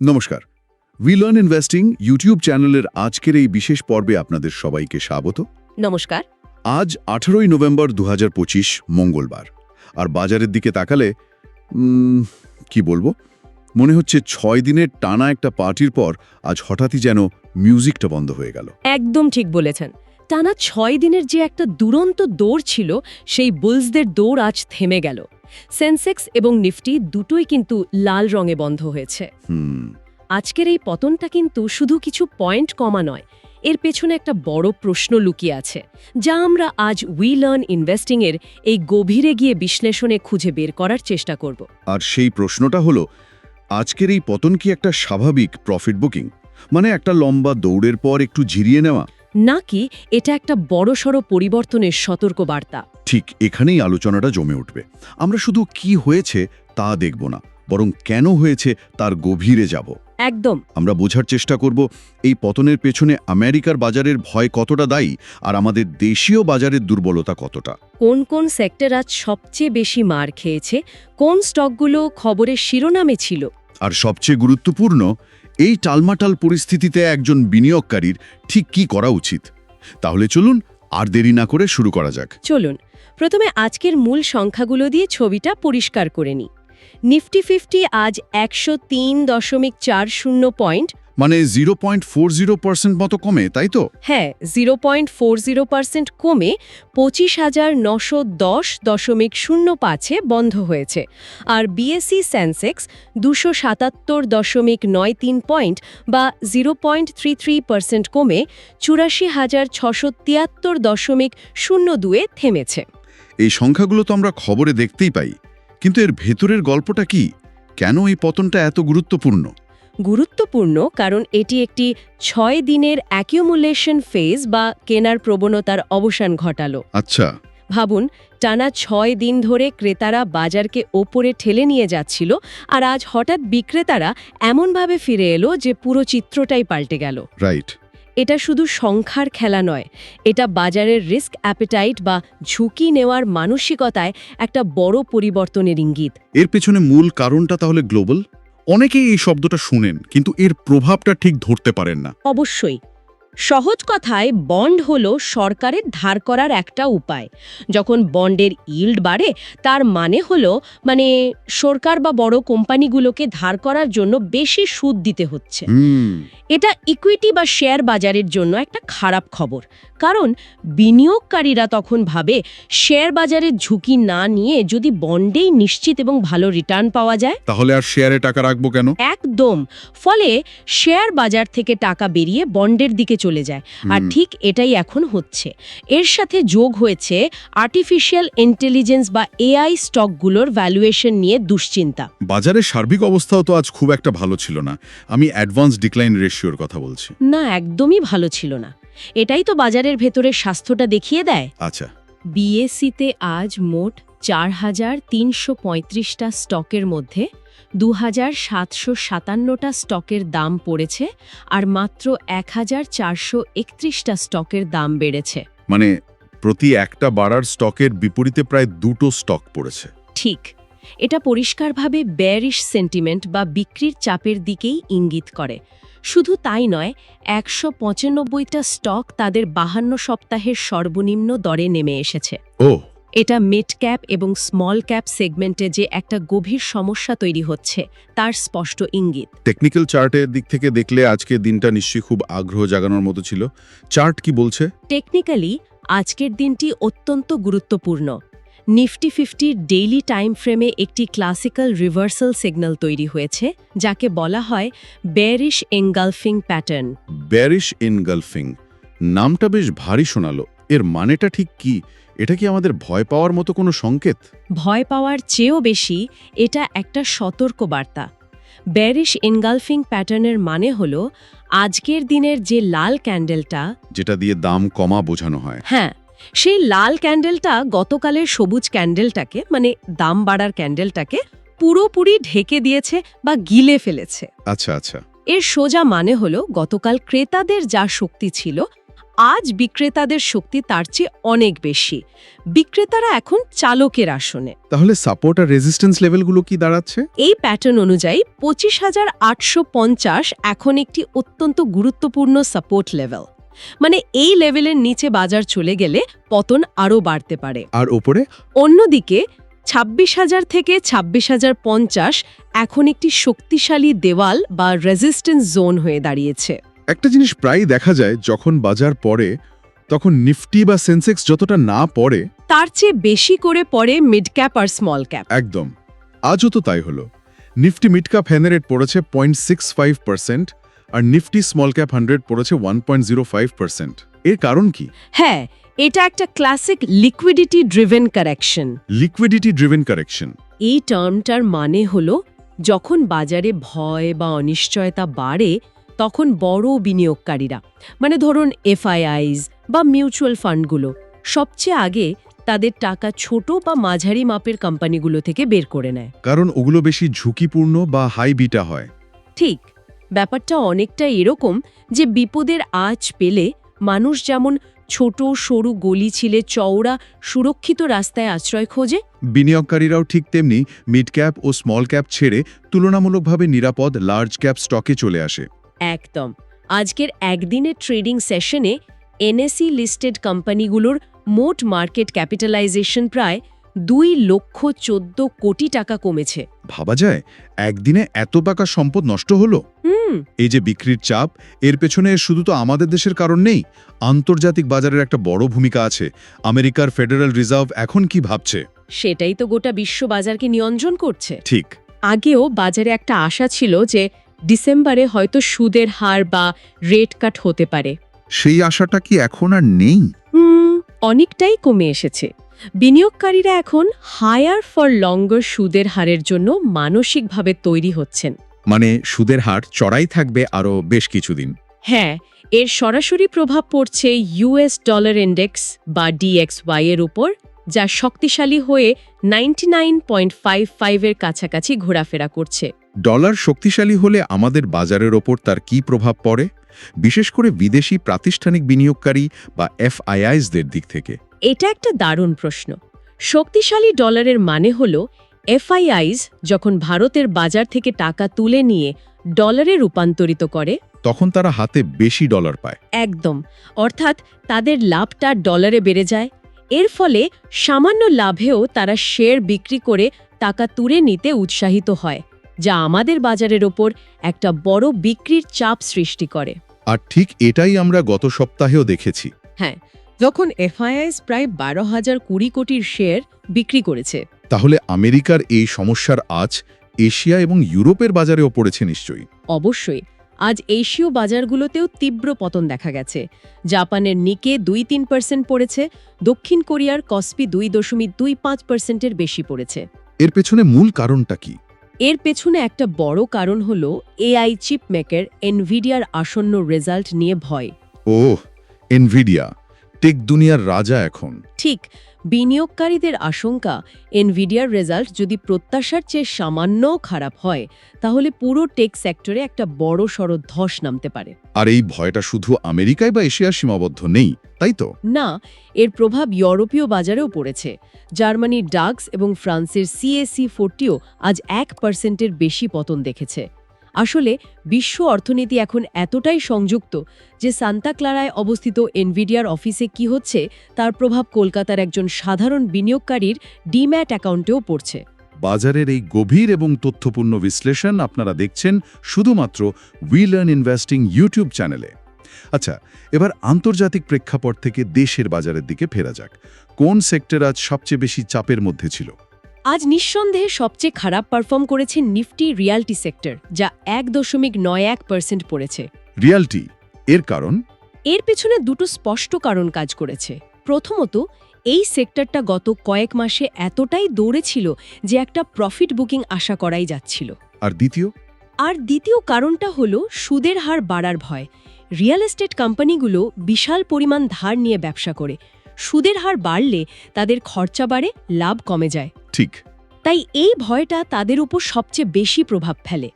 নমস্কার। We learn investing YouTube চ্যানেলের আজকের এই বিশেষ পর্বে আপনাদের সবাইকে স্বাগত। নমস্কার। আজ আঠারোই নভেম্বর দু হাজার পঁচিশ মঙ্গলবার। আর বাজারের দিকে তাকালে কি বলব? মনে হচ্ছে ছয় দিনের টানা একটা পার্টির পর আজ হঠাৎই যেন মিউজিকটা বন্ধ হয়ে গেল। একদম ঠিক বলেছেন। টানা ছয় দিনের যে একটা দুরন্ত দৌড় ছিল সেই বুলসদের দৌড় আজ থেমে গেল। সেন্সেক্স এবং নিফটি দুটোই কিন্তু লাল রঙে বন্ধ হয়েছে। হুম। আজকের এই পতনটা কিন্তু শুধু কিছু পয়েন্ট কমা নয় এর পেছনে একটা বড় প্রশ্ন লুকিয়ে আছে যা আমরা আজ উই লার্ন ইনভেস্টিংয়ের এই গভীরে গিয়ে বিশ্লেষণে খুঁজে বের করার চেষ্টা করব। আর সেই প্রশ্নটা হলো আজকের এই পতন কি একটা স্বাভাবিক প্রফিট বুকিং মানে একটা লম্বা দৌড়ের পর একটু ঝিরিয়ে নেওয়া? নাকি এটা একটা বড়সড় পরিবর্তনের সতর্ক বার্তা ঠিক এখানেই আলোচনাটা জমে উঠবে। আমরা শুধু কি হয়েছে তা দেখব না বরং কেন হয়েছে তার গভীরে যাব। একদম। আমরা বোঝার চেষ্টা করব এই পতনের পেছনে আমেরিকার বাজারের ভয় কতটা দায়ী আর আমাদের দেশীয় বাজারের দুর্বলতা কতটা? কোন কোন সেক্টর আজ সবচেয়ে বেশি মার খেয়েছে? কোন স্টকগুলো খবরের শিরোনামে ছিল? আর সবচেয়ে গুরুত্বপূর্ণ এই টালমাটাল পরিস্থিতিতে একজন বিনিয়োগকারীর ঠিক কি করা উচিত? তাহলে চলুন আর দেরি না করে শুরু করা যাক। চলুন, প্রথমে আজকের মূল সংখ্যাগুলো দিয়ে ছবিটা পরিষ্কার করে নিই। নিফটি ফিফটি আজ একশো তিন দশমিক চার শূন্য পয়েন্ট মানে zero point four zero percent মতো কমে তাই তো? হ্যাঁ zero point four zero percent কমে পঁচিশ হাজার নশো দশ দশমিক শূন্য পাঁচে বন্ধ হয়েছে। আর বিএসসি সেন্সেক্স দুশো সাতাত্তর দশমিক নয় তিন পয়েন্ট বা zero point three three percent কমে চুরাশি হাজার ছশো তিয়াত্তর দশমিক শূন্য দুয়ে থেমেছে। এই সংখ্যাগুলো তো আমরা খবরে দেখতেই পাই কিন্তু এর ভেতরের গল্পটা কি? কেন এই পতনটা এত গুরুত্বপূর্ণ? গুরুত্বপূর্ণ কারণ এটি একটি ছয় দিনের অ্যাকিউমুলেশন ফেজ বা কেনার প্রবণতার অবসান ঘটালো। আচ্ছা। ভাবুন টানা ছয় দিন ধরে ক্রেতারা বাজারকে ওপরে ঠেলে নিয়ে যাচ্ছিল আর আজ হঠাৎ বিক্রেতারা এমনভাবে ফিরে এলো যে পুরো চিত্রটাই পাল্টে গেল। রাইট। এটা শুধু সংখ্যার খেলা নয় এটা বাজারের রিস্ক অ্যাপেটাইট বা ঝুঁকি নেওয়ার মানসিকতায় একটা বড় পরিবর্তনের ইঙ্গিত। এর পেছনে মূল কারণটা তাহলে গ্লোবাল? অনেকেই এই শব্দটা শুনেন কিন্তু এর প্রভাবটা ঠিক ধরতে পারেন না। অবশ্যই। সহজ কথায় বন্ড হল সরকারের ধার করার একটা উপায়। যখন বন্ডের ইল্ড বাড়ে তার মানে হলো মানে সরকার বা বড় কোম্পানিগুলোকে ধার করার জন্য বেশি সুদ দিতে হচ্ছে। এটা ইকুইটি বা শেয়ার বাজারের জন্য একটা খারাপ খবর। কারণ বিনিয়োগকারীরা তখন ভাবে শেয়ার বাজারের ঝুঁকি না নিয়ে যদি বন্ডেই নিশ্চিত এবং ভালো রিটার্ন পাওয়া যায়। তাহলে আর শেয়ারে টাকা রাখব কেন? একদম। ফলে শেয়ার বাজার থেকে টাকা বেরিয়ে বন্ডের দিকে চলে যায়। আর ঠিক এটাই এখন হচ্ছে। এর সাথে যোগ হয়েছে আর্টিফিশিয়াল ইন্টেলিজেন্স বা এআই স্টকগুলোর ভ্যালুয়েশন নিয়ে দুশ্চিন্তা। বাজারের সার্বিক অবস্থাও তো আজ খুব একটা ভালো ছিল না। আমি অ্যাডভান্স ডিক্লাইন রেশিওর কথা বলছি। না একদমই ভালো ছিল না। এটাই তো বাজারের ভেতরের স্বাস্থ্যটা দেখিয়ে দেয়। আচ্ছা। বিএসসিতে আজ মোট চার হাজার তিনশো পঁয়ত্রিশটা স্টকের মধ্যে দু হাজার সাতশো সাতান্নটা স্টকের দাম পড়েছে আর মাত্র এক হাজার চারশো একত্রিশটা স্টকের দাম বেড়েছে। মানে প্রতি একটা বাড়ার স্টকের বিপরীতে প্রায় দুটো স্টক পড়েছে। ঠিক। এটা পরিষ্কারভাবে ব্যারিশ সেন্টিমেন্ট বা বিক্রির চাপের দিকেই ইঙ্গিত করে। শুধু তাই নয় একশো পঁচানব্বইটা স্টক তাদের বাহান্ন সপ্তাহের সর্বনিম্ন দরে নেমে এসেছে। ও এটা মিড ক্যাপ এবং স্মল ক্যাপ সেগমেন্টে যে একটা গভীর সমস্যা তৈরি হচ্ছে তার স্পষ্ট ইঙ্গিত। টেকনিক্যাল চার্টের দিক থেকে দেখলে আজকে দিনটা নিশ্চয়ই খুব আগ্রহ জাগানোর মতো ছিল। চার্ট কি বলছে? টেকনিক্যালি আজকের দিনটি অত্যন্ত গুরুত্বপূর্ণ। নিফটি ফিফটির ডেইলি টাইম ফ্রেমে একটি ক্লাসিক্যাল রিভার্সাল সিগন্যাল তৈরি হয়েছে যাকে বলা হয় bullish engulfing pattern bullish engulfing নামটা বেশ ভারী শোনালো। এর মানেটা ঠিক কি? এটা কি আমাদের ভয় পাওয়ার মতো কোনো সংকেত? ভয় পাওয়ার চেয়েও বেশি এটা একটা সতর্ক বার্তা ব্যারিশ এনগালফিং প্যাটার্নের মানে হল আজকের দিনের যে লাল ক্যান্ডেলটা যেটা দিয়ে দাম কমা বোঝানো হয়। হ্যাঁ সেই লাল ক্যান্ডেলটা গতকালের সবুজ ক্যান্ডেলটাকে মানে দাম বাড়ার ক্যান্ডেলটাকে পুরোপুরি ঢেকে দিয়েছে বা গিলে ফেলেছে। আচ্ছা আচ্ছা। এর সোজা মানে হল গতকাল ক্রেতাদের যা শক্তি ছিল আজ বিক্রেতাদের শক্তি তার চেয়ে অনেক বেশি। বিক্রেতারা এখন চালকের আসনে। তাহলে সাপোর্ট আর রেজিস্ট্যান্স লেভেলগুলো কি দাঁড়াচ্ছে? এই প্যাটার্ন অনুযায়ী পঁচিশ হাজার আটশো পঞ্চাশ এখন একটি অত্যন্ত গুরুত্বপূর্ণ সাপোর্ট লেভেল মানে এই লেভেলের নিচে বাজার চলে গেলে পতন আরও বাড়তে পারে। আর ওপরে? অন্যদিকে ছাব্বিশ হাজার থেকে ছাব্বিশ হাজার পঞ্চাশ এখন একটি শক্তিশালী দেওয়াল বা রেজিস্ট্যান্স জোন হয়ে দাঁড়িয়েছে। একটা জিনিস প্রায়ই দেখা যায় যখন বাজার পড়ে তখন নিফটি বা সেন্সেক্স যতটা না পড়ে তার চেয়ে বেশি করে পড়ে মিড ক্যাপ আর স্মল ক্যাপ একদম। আজও তো তাই হলো। নিফটি মিড ক্যাপ হ্যানারেট পড়েছে পয়েন্ট সিক্স ফাইভ পার্সেন্ট আর নিফটি স্মল ক্যাপ হান্ড্রেড পড়েছে one point zero five percent এর কারণ কি? হ্যাঁ এটা একটা classic liquidity driven correction liquidity driven correction এই টার্মটার মানে হলো যখন বাজারে ভয় বা অনিশ্চয়তা বাড়ে তখন বড় বিনিয়োগকারীরা মানে ধরুন এফআইআইস বা মিউচুয়াল ফান্ডগুলো সবচেয়ে আগে তাদের টাকা ছোট বা মাঝারি মাপের কোম্পানিগুলো থেকে বের করে নেয়। কারণ ওগুলো বেশি ঝুঁকিপূর্ণ বা হাই বিটা হয়। ঠিক ব্যাপারটা অনেকটা এরকম যে বিপদের আঁচ পেলে মানুষ যেমন ছোট সরু গলি ছিলে চওড়া সুরক্ষিত রাস্তায় আশ্রয় খোঁজে। বিনিয়োগকারীরাও ঠিক তেমনি মিড ক্যাপ ও স্মল ক্যাপ ছেড়ে তুলনামূলকভাবে নিরাপদ লার্জ ক্যাপ স্টকে চলে আসে। একদম। আজকের একদিনের ট্রেডিং সেশনে এনএসি লিস্টেড কোম্পানিগুলোর মোট মার্কেট ক্যাপিটালাইজেশন প্রায় দুই লক্ষ চোদ্দ কোটি টাকা কমেছে। ভাবা যায় একদিনে এত টাকা সম্পদ নষ্ট হলো? হুম। এই যে বিক্রির চাপ এর পেছনে শুধু তো আমাদের দেশের কারণ নেই আন্তর্জাতিক বাজারের একটা বড় ভূমিকা আছে। আমেরিকার ফেডারেল রিজার্ভ এখন কি ভাবছে? সেটাই তো গোটা বিশ্ব বাজারকে নিয়ন্ত্রণ করছে। ঠিক। আগেও বাজারে একটা আশা ছিল যে ডিসেম্বরে হয়তো সুদের হার বা রেট কাট হতে পারে। সেই আশাটা কি এখন আর নেই? হুম অনেকটাই কমে এসেছে। বিনিয়োগকারীরা এখন হায়ার ফর লঙ্গার সুদের হারের জন্য মানসিকভাবে তৈরি হচ্ছেন। মানে সুদের হার চড়াই থাকবে আরও বেশ কিছুদিন। হ্যাঁ এর সরাসরি প্রভাব পড়ছে ইউএস ডলার ইন্ডেক্স বা ডিএক্সওয়াই এর উপর যা শক্তিশালী হয়ে নাইনটি নাইন পয়েন্ট ফাইভ ফাইভের কাছাকাছি ঘোরাফেরা করছে। ডলার শক্তিশালী হলে আমাদের বাজারের ওপর তার কি প্রভাব পড়ে? বিশেষ করে বিদেশি প্রাতিষ্ঠানিক বিনিয়োগকারী বা এফআইআইসদের দিক থেকে। এটা একটা দারুণ প্রশ্ন। শক্তিশালী ডলারের মানে হল এফআইআইস যখন ভারতের বাজার থেকে টাকা তুলে নিয়ে ডলারে রূপান্তরিত করে। তখন তারা হাতে বেশি ডলার পায়। একদম। অর্থাৎ তাদের লাভটা ডলারে বেড়ে যায়। এর ফলে সামান্য লাভেও তারা শেয়ার বিক্রি করে টাকা তুলে নিতে উৎসাহিত হয়। যা আমাদের বাজারের ওপর একটা বড় বিক্রির চাপ সৃষ্টি করে। আর ঠিক এটাই আমরা গত সপ্তাহেও দেখেছি। হ্যাঁ যখন এফআইআইস প্রায় বারো হাজার কুড়ি কোটির শেয়ার বিক্রি করেছে। তাহলে আমেরিকার এই সমস্যার আজ এশিয়া এবং ইউরোপের বাজারেও পড়েছে নিশ্চয়ই। অবশ্যই আজ এশীয় বাজারগুলোতেও তীব্র পতন দেখা গেছে। জাপানের নিকে দুই তিন পার্সেন্ট পড়েছে দক্ষিণ কোরিয়ার কসপি দুই দশমিক দুই পাঁচ পার্সেন্টের বেশি পড়েছে। এর পেছনে মূল কারণটা কি? এর পেছনে একটা বড় কারণ হল এআই চিপ মেকার এনভিডিয়ার আসন্ন রেজাল্ট নিয়ে ভয়। ও এনভিডিয়া। টেক দুনিয়ার রাজা এখন। ঠিক বিনিয়োগকারীদের আশঙ্কা এনভিডিয়ার রেজাল্ট যদি প্রত্যাশার চেয়ে সামান্যও খারাপ হয় তাহলে পুরো টেক সেক্টরে একটা বড় সড় ধস নামতে পারে। আর এই ভয়টা শুধু আমেরিকায় বা এশিয়ার সীমাবদ্ধ নেই তাই তো? না এর প্রভাব ইউরোপীয় বাজারেও পড়েছে। জার্মানির ডাক্স এবং ফ্রান্সের সিএসি ফোরটিও আজ এক পার্সেন্টের বেশি পতন দেখেছে। আসলে বিশ্ব অর্থনীতি এখন এতটাই সংযুক্ত যে সান্তা ক্লারায় অবস্থিত এনভিডিয়ার অফিসে কি হচ্ছে তার প্রভাব কলকাতার একজন সাধারণ বিনিয়োগকারীর ডিম্যাট অ্যাকাউন্টেও পড়ছে। বাজারের এই গভীর এবং তথ্যপূর্ণ বিশ্লেষণ আপনারা দেখছেন শুধুমাত্র উই লার্ন ইনভেস্টিং ইউটিউব চ্যানেলে। আচ্ছা এবার আন্তর্জাতিক প্রেক্ষাপট থেকে দেশের বাজারের দিকে ফেরা যাক। কোন সেক্টর আজ সবচেয়ে বেশি চাপের মধ্যে ছিল? আজ নিঃসন্দেহে সবচেয়ে খারাপ পারফর্ম করেছে নিফটি রিয়ালটি সেক্টর যা এক দশমিক নয় এক পার্সেন্ট পড়েছে। রিয়ালটি এর কারণ? এর পেছনে দুটো স্পষ্ট কারণ কাজ করেছে। প্রথমত এই সেক্টরটা গত কয়েক মাসে এতটাই দৌড়েছিল যে একটা প্রফিট বুকিং আশা করাই যাচ্ছিল। আর দ্বিতীয়? আর দ্বিতীয় কারণটা হলো সুদের হার বাড়ার ভয়। রিয়েল এস্টেট কোম্পানিগুলো বিশাল পরিমাণ ধার নিয়ে ব্যবসা করে। সুদের হার বাড়লে তাদের খরচা বাড়ে লাভ কমে যায়। ঠিক। তাই এই ভয়টা তাদের উপর সবচেয়ে বেশি প্রভাব ফেলে।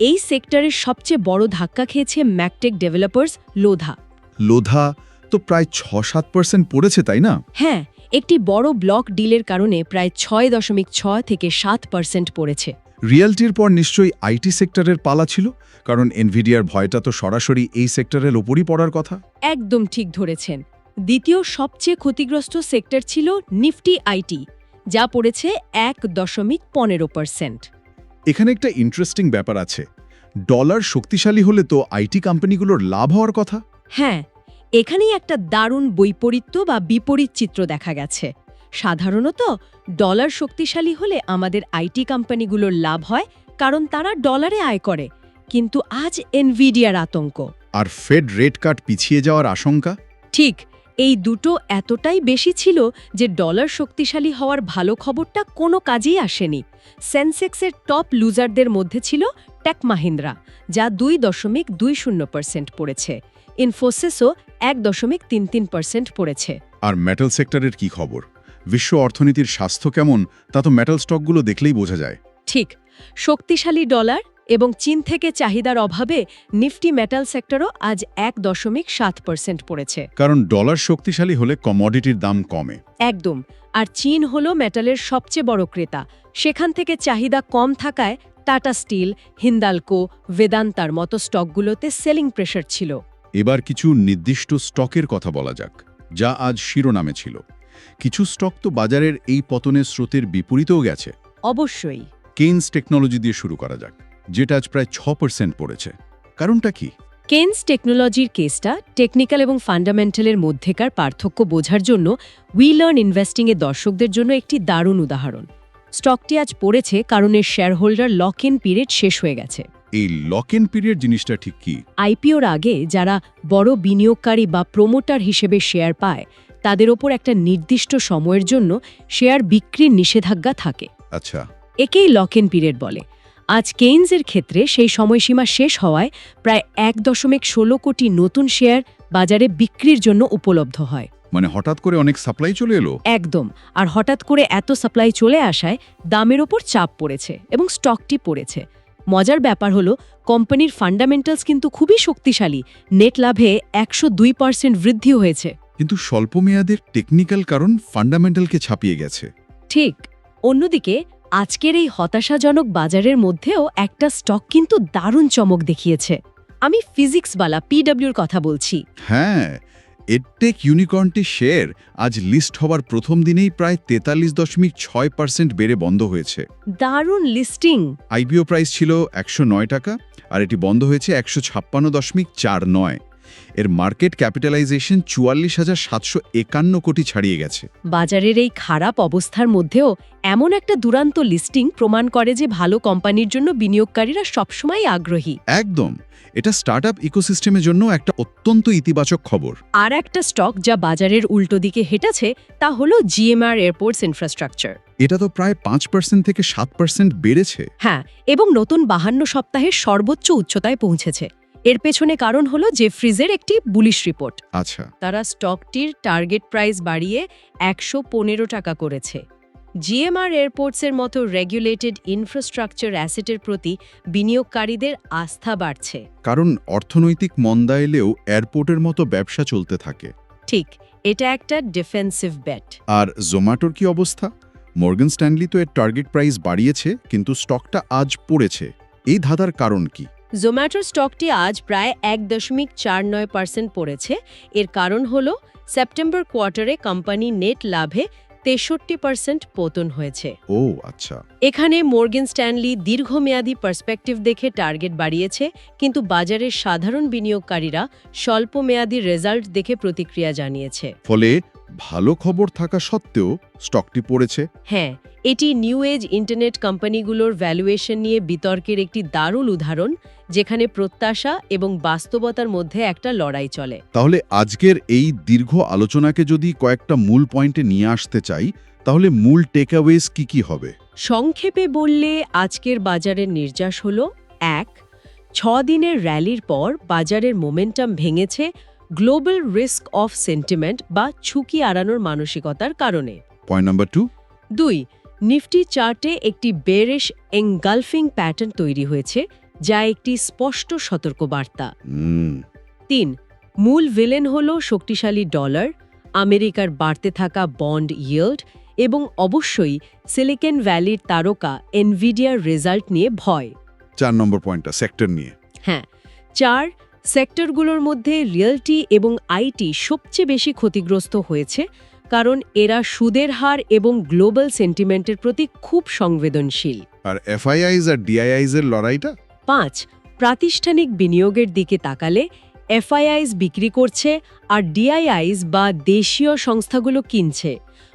এই সেক্টরের সবচেয়ে বড় ধাক্কা খেয়েছে ম্যাকটেক ডেভেলপার্স লোধা। লোধা তো প্রায় ছ সাত পার্সেন্ট পড়েছে তাই না? হ্যাঁ একটি বড় ব্লক ডিলের কারণে প্রায় ছয় দশমিক ছয় থেকে সাত পার্সেন্ট পড়েছে। রিয়েলটির পর নিশ্চয়ই আইটি সেক্টরের পালা ছিল কারণ এনভিডিয়ার ভয়টা তো সরাসরি এই সেক্টরের ওপরই পড়ার কথা। একদম ঠিক ধরেছেন। দ্বিতীয় সবচেয়ে ক্ষতিগ্রস্ত সেক্টর ছিল নিফটি আইটি। যা পড়েছে এক দশমিক পনেরো পার্সেন্ট। এখানে একটা ইন্টারেস্টিং ব্যাপার আছে। ডলার শক্তিশালী হলে তো আইটি কোম্পানিগুলোর লাভ হওয়ার কথা। হ্যাঁ এখানেই একটা দারুণ বৈপরীত্য বা বিপরীত চিত্র দেখা গেছে। সাধারণত ডলার শক্তিশালী হলে আমাদের আইটি কোম্পানিগুলোর লাভ হয় কারণ তারা ডলারে আয় করে। কিন্তু আজ এনভিডিয়ার আতঙ্ক। আর ফেড রেট কাট পিছিয়ে যাওয়ার আশঙ্কা? ঠিক এই দুটো এতটাই বেশি ছিল যে ডলার শক্তিশালী হওয়ার ভালো খবরটা কোনো কাজেই আসেনি। সেন্সেক্সের টপ লুজারদের মধ্যে ছিল টেক মাহিন্দ্রা যা দুই দশমিক দুই শূন্য পার্সেন্ট পড়েছে। ইনফোসিসও এক দশমিক তিন তিন পার্সেন্ট পড়েছে। আর মেটাল সেক্টরের কি খবর? বিশ্ব অর্থনীতির স্বাস্থ্য কেমন তা তো মেটাল স্টকগুলো দেখলেই বোঝা যায়। ঠিক শক্তিশালী ডলার এবং চীন থেকে চাহিদার অভাবে নিফটি মেটাল সেক্টরও আজ এক দশমিক সাত পার্সেন্ট পড়েছে। কারণ ডলার শক্তিশালী হলে কমোডিটির দাম কমে। একদম। আর চীন হল মেটালের সবচেয়ে বড় ক্রেতা। সেখান থেকে চাহিদা কম থাকায় টাটা স্টিল হিন্দালকো বেদান্তার মতো স্টকগুলোতে সেলিং প্রেশার ছিল। এবার কিছু নির্দিষ্ট স্টকের কথা বলা যাক যা আজ শিরোনামে ছিল। কিছু স্টক তো বাজারের এই পতনের স্রোতের বিপরীতেও গেছে। অবশ্যই। কেইনস টেকনোলজি দিয়ে শুরু করা যাক। যেটা আজ প্রায় ছ পার্সেন্ট পড়েছে। কারণটা কি? কেন্স টেকনোলজির কেসটা টেকনিক্যাল এবং ফান্ডামেন্টালের মধ্যেকার পার্থক্য বোঝার জন্য উই লার্ন ইনভেস্টিংয়ের দর্শকদের জন্য একটি দারুণ উদাহরণ। স্টকটি আজ পড়েছে কারণ এর শেয়ারহোল্ডার লক ইন পিরিয়ড শেষ হয়ে গেছে। এই লক ইন পিরিয়ড জিনিসটা ঠিক কি? আইপিওর আগে যারা বড় বিনিয়োগকারী বা প্রোমোটার হিসেবে শেয়ার পায় তাদের ওপর একটা নির্দিষ্ট সময়ের জন্য শেয়ার বিক্রির নিষেধাজ্ঞা থাকে। আচ্ছা। একেই লক ইন পিরিয়ড বলে। আজ কেইনসের ক্ষেত্রে সেই সময়সীমা শেষ হওয়ায় প্রায় এক দশমিক ষোলো কোটি নতুন শেয়ার বাজারে বিক্রির জন্য উপলব্ধ হয়। মানে হঠাৎ করে অনেক সাপ্লাই চলে এলো? একদম। আর হঠাৎ করে এত সাপ্লাই চলে আসায় দামের ওপর চাপ পড়েছে এবং স্টকটি পড়েছে। মজার ব্যাপার হলো কোম্পানির ফান্ডামেন্টালস কিন্তু খুবই শক্তিশালী। নেট লাভে একশো দুই পার্সেন্ট বৃদ্ধি হয়েছে। কিন্তু স্বল্প মেয়াদের টেকনিক্যাল কারণ ফান্ডামেন্টালকে ছাপিয়ে গেছে। ঠিক। অন্যদিকে আজকের এই হতাশাজনক বাজারের মধ্যেও একটা স্টক কিন্তু দারুণ চমক দেখিয়েছে। আমি ফিজিক্সবালা পিডব্লিউর কথা বলছি। হ্যাঁ এডটেক ইউনিকর্নটি শেয়ার আজ লিস্ট হওয়ার প্রথম দিনেই প্রায় তেতাল্লিশ দশমিক ছয় পার্সেন্ট বেড়ে বন্ধ হয়েছে। দারুণ লিস্টিং! আইপিও প্রাইস ছিল একশো নয় টাকা আর এটি বন্ধ হয়েছে একশো ছাপ্পান্ন দশমিক চার নয়। এর মার্কেট ক্যাপিটালাইজেশন চুয়াল্লিশ হাজার সাতশো একান্ন কোটি ছাড়িয়ে গেছে। বাজারের এই খারাপ অবস্থার মধ্যেও এমন একটা দুরান্ত লিস্টিং প্রমাণ করে যে ভালো কোম্পানির জন্য বিনিয়োগকারীরা সবসময় আগ্রহী। একদম। এটা স্টার্টআপ ইকোসিস্টেমের জন্য একটা অত্যন্ত ইতিবাচক খবর। আর একটা স্টক যা বাজারের উল্টো দিকে হেঁটেছে তা হলো জিএমআর এয়ারপোর্টস ইনফ্রাস্ট্রাকচার। এটা তো প্রায় পাঁচ পার্সেন্ট থেকে সাত পার্সেন্ট বেড়েছে। হ্যাঁ এবং নতুন বাহান্ন সপ্তাহের সর্বোচ্চ উচ্চতায় পৌঁছেছে। এর পেছনে কারণ হলো জেফ্রিজের একটি বুলিশ রিপোর্ট আচ্ছা। তারা স্টকটির টার্গেট প্রাইস বাড়িয়ে একশো পনেরো টাকা করেছে। জিএমআর এয়ারপোর্টসের মতো রেগুলেটেড ইনফ্রাস্ট্রাকচার অ্যাসেটের প্রতি বিনিয়োগকারীদের আস্থা বাড়ছে। কারণ অর্থনৈতিক মন্দা এলেও এয়ারপোর্টের মতো ব্যবসা চলতে থাকে। ঠিক এটা একটা ডিফেন্সিভ ব্যাট আর জোম্যাটোর কি অবস্থা? মর্গান স্ট্যানলি তো এর টার্গেট প্রাইস বাড়িয়েছে কিন্তু স্টকটা আজ পড়েছে। এই ধাঁধার কারণ কি? জোম্যাটোর স্টকটি আজ প্রায় এক দশমিক চার নয় পার্সেন্ট পড়েছে। এর কারণ হল সেপ্টেম্বর কোয়ার্টারে কোম্পানি নেট লাভে তেষট্টি পার্সেন্ট পতন হয়েছে। ও আচ্ছা। এখানে মর্গেন স্ট্যানলি দীর্ঘমেয়াদী পার্সপেক্টিভ দেখে টার্গেট বাড়িয়েছে কিন্তু বাজারের সাধারণ বিনিয়োগকারীরা স্বল্পমেয়াদী রেজাল্ট দেখে প্রতিক্রিয়া জানিয়েছে। ফলে ভালো খবর থাকা সত্ত্বেও স্টকটি পড়েছে। হ্যাঁ এটি নিউ এজ ইন্টারনেট কোম্পানিগুলোর ভ্যালুয়েশন নিয়ে বিতর্কের একটি দারুণ উদাহরণ যেখানে প্রত্যাশা এবং বাস্তবতার মধ্যে একটা লড়াই চলে। তাহলে আজকের এই দীর্ঘ আলোচনাকে যদি কয়েকটা মূল পয়েন্টে নিয়ে আসতে চাই তাহলে মূল টেকঅ্যাওয়েজ কি কি হবে? সংক্ষেপে বললে আজকের বাজারের নির্যাস হল এক ছ দিনের র্যালির পর বাজারের মোমেন্টাম ভেঙেছে গ্লোবাল রিস্ক অফ সেন্টিমেন্ট বা ঝুঁকি আড়ানোর মানসিকতার কারণে। Point number two. দুই নিফটি চার্টে একটি বেরেশ এঙ্গালফিং প্যাটার্ন তৈরি হয়েছে যা একটি স্পষ্ট সতর্কবার্তা। তিন মূল ভিলেন হল শক্তিশালী ডলার আমেরিকার বাড়তে থাকা বন্ড ইয়েল্ড এবং অবশ্যই সিলিকন ভ্যালির তারকা এনভিডিয়ার রেজাল্ট নিয়ে ভয়। চার নম্বর পয়েন্টটা সেক্টর নিয়ে। হ্যাঁ চার সেক্টরগুলোর মধ্যে রিয়েলটি এবং আইটি সবচেয়ে বেশি ক্ষতিগ্রস্ত হয়েছে কারণ এরা সুদের হার এবং গ্লোবাল সেন্টিমেন্টের প্রতি খুব সংবেদনশীল। আর এফআইআইজ আর ডিআইআইজ এর লড়াইটা? পাঁচ প্রাতিষ্ঠানিক বিনিয়োগের দিকে তাকালে এফআইআইস বিক্রি করছে আর ডিআইআইস বা দেশীয় সংস্থাগুলো কিনছে।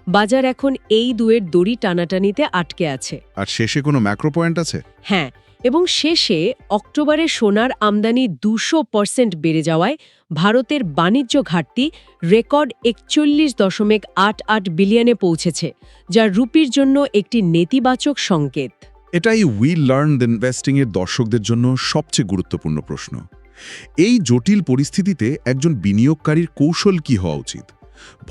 বাজার এখন এই দুয়ের দড়ি টানাটানিতে আটকে আছে। আর শেষে কোনো ম্যাক্রো পয়েন্ট আছে? হ্যাঁ এবং শেষে অক্টোবরে সোনার আমদানি দুশো পার্সেন্ট বেড়ে যাওয়ায় ভারতের বাণিজ্য ঘাটতি রেকর্ড একচল্লিশ দশমিক আট আট বিলিয়নে পৌঁছেছে, যা রুপির জন্য একটি নেতিবাচক সংকেত। এটাই উই লার্ন ইনভেস্টিং এর দর্শকদের জন্য সবচেয়ে গুরুত্বপূর্ণ প্রশ্ন। এই জটিল পরিস্থিতিতে একজন বিনিয়োগকারীর কৌশল কি হওয়া উচিত?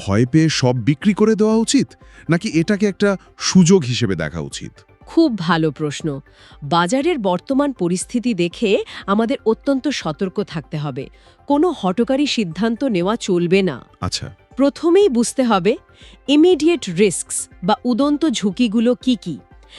ভয় পেয়ে সব বিক্রি করে দেওয়া উচিত, নাকি এটাকে একটা সুযোগ হিসেবে দেখা উচিত? খুব ভালো প্রশ্ন। বাজারের বর্তমান পরিস্থিতি দেখে আমাদের অত্যন্ত সতর্ক থাকতে হবে। কোনো হটকারী সিদ্ধান্ত নেওয়া চলবে না। আচ্ছা। প্রথমেই বুঝতে হবে ইমিডিয়েট রিস্কস বা উদন্ত ঝুঁকিগুলো কি কি?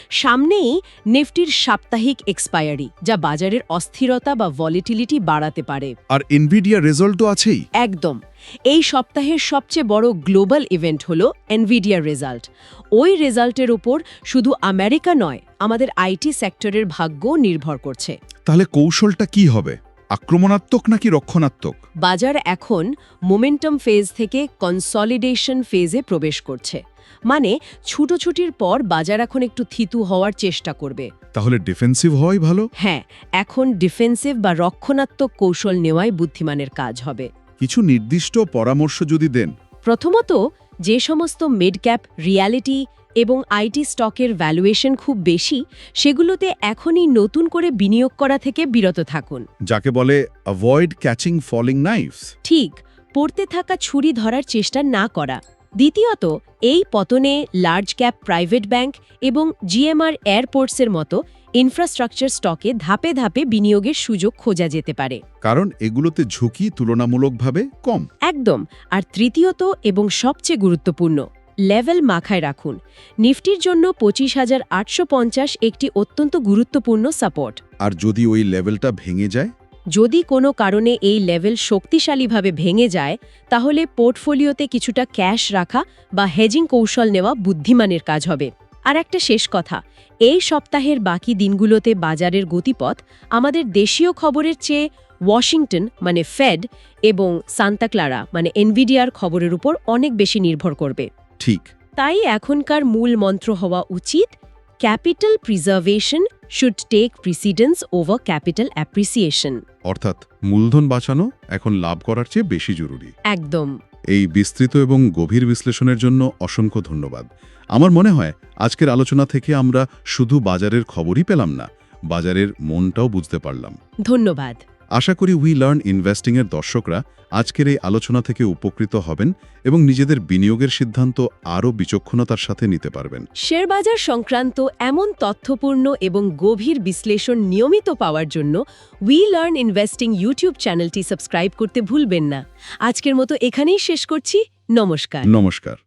সামনেই নিফটির সাপ্তাহিক এক্সপায়ারি যা বাজারের অস্থিরতা বা ভলিটিলিটি বাড়াতে পারে। আর এনভিডিয়া রেজাল্ট তো আছেই? একদম। এই সপ্তাহের সবচেয়ে বড় গ্লোবাল ইভেন্ট হল এনভিডিয়া রেজাল্ট। ওই রেজাল্টের ওপর শুধু আমেরিকা নয় আমাদের আইটি সেক্টরের ভাগ্য নির্ভর করছে। তাহলে কৌশলটা কি হবে? আক্রমণাত্মক নাকি রক্ষণাত্মক? বাজার এখন মোমেন্টাম ফেজ থেকে কনসলিডেশন ফেজে প্রবেশ করছে। মানে ছুটোছুটির পর বাজার এখন একটু থিতু হওয়ার চেষ্টা করবে। তাহলে ডিফেন্সিভ হওয়াই ভালো? হ্যাঁ এখন ডিফেন্সিভ বা রক্ষণাত্মক কৌশল নেওয়াই বুদ্ধিমানের কাজ হবে। কিছু নির্দিষ্ট পরামর্শ যদি দেন। প্রথমত যে সমস্ত মিড ক্যাপ রিয়ালিটি এবং আইটি স্টকের ভ্যালুয়েশন খুব বেশি সেগুলোতে এখনই নতুন করে বিনিয়োগ করা থেকে বিরত থাকুন। যাকে বলে অ্যাভয়েড ক্যাচিং ফলিং নাইফস ঠিক পড়তে থাকা ছুরি ধরার চেষ্টা না করা। দ্বিতীয়ত এই পতনে লার্জ ক্যাপ প্রাইভেট ব্যাংক এবং জিএমআর এয়ারপোর্টসের মতো ইনফ্রাস্ট্রাকচার স্টকে ধাপে ধাপে বিনিয়োগের সুযোগ খোঁজা যেতে পারে। কারণ এগুলোতে ঝুঁকি তুলনামূলকভাবে কম। একদম আর তৃতীয়ত এবং সবচেয়ে গুরুত্বপূর্ণ লেভেল মাখায় রাখুন। নিফটির জন্য পঁচিশ হাজার আটশো পঞ্চাশ একটি অত্যন্ত গুরুত্বপূর্ণ সাপোর্ট। আর যদি ওই লেভেলটা ভেঙে যায়? যদি কোনো কারণে এই লেভেল শক্তিশালীভাবে ভেঙে যায় তাহলে পোর্টফোলিওতে কিছুটা ক্যাশ রাখা বা হেজিং কৌশল নেওয়া বুদ্ধিমানের কাজ হবে। আর একটা শেষ কথা এই সপ্তাহের বাকি দিনগুলোতে বাজারের গতিপথ আমাদের দেশীয় খবরের চেয়ে ওয়াশিংটন মানে ফেড এবং সান্তাক্লারা মানে এনভিডিআর খবরের উপর অনেক বেশি নির্ভর করবে। ঠিক। তাই এখনকার মূল মন্ত্র হওয়া উচিত capital preservation should take precedence over capital appreciation. অর্থাৎ মূলধন বাঁচানো এখন লাভ করার চেয়ে বেশি জরুরি। একদম। এই বিস্তৃত এবং গভীর বিশ্লেষণের জন্য অসংখ্য ধন্যবাদ। আমার মনে হয়, আজকের আলোচনা থেকে আমরা শুধু বাজারের খবরই পেলাম না, বাজারের মনটাও বুঝতে পারলাম। ধন্যবাদ। আশা করি উই লার্ন ইনভেস্টিংয়ের দর্শকরা আজকের এই আলোচনা থেকে উপকৃত হবেন এবং নিজেদের বিনিয়োগের সিদ্ধান্ত আরও বিচক্ষণতার সাথে নিতে পারবেন। শেয়ারবাজার সংক্রান্ত এমন তথ্যপূর্ণ এবং গভীর বিশ্লেষণ নিয়মিত পাওয়ার জন্য উই লার্ন ইনভেস্টিং ইউটিউব চ্যানেলটি সাবস্ক্রাইব করতে ভুলবেন না। আজকের মতো এখানেই শেষ করছি। নমস্কার। নমস্কার।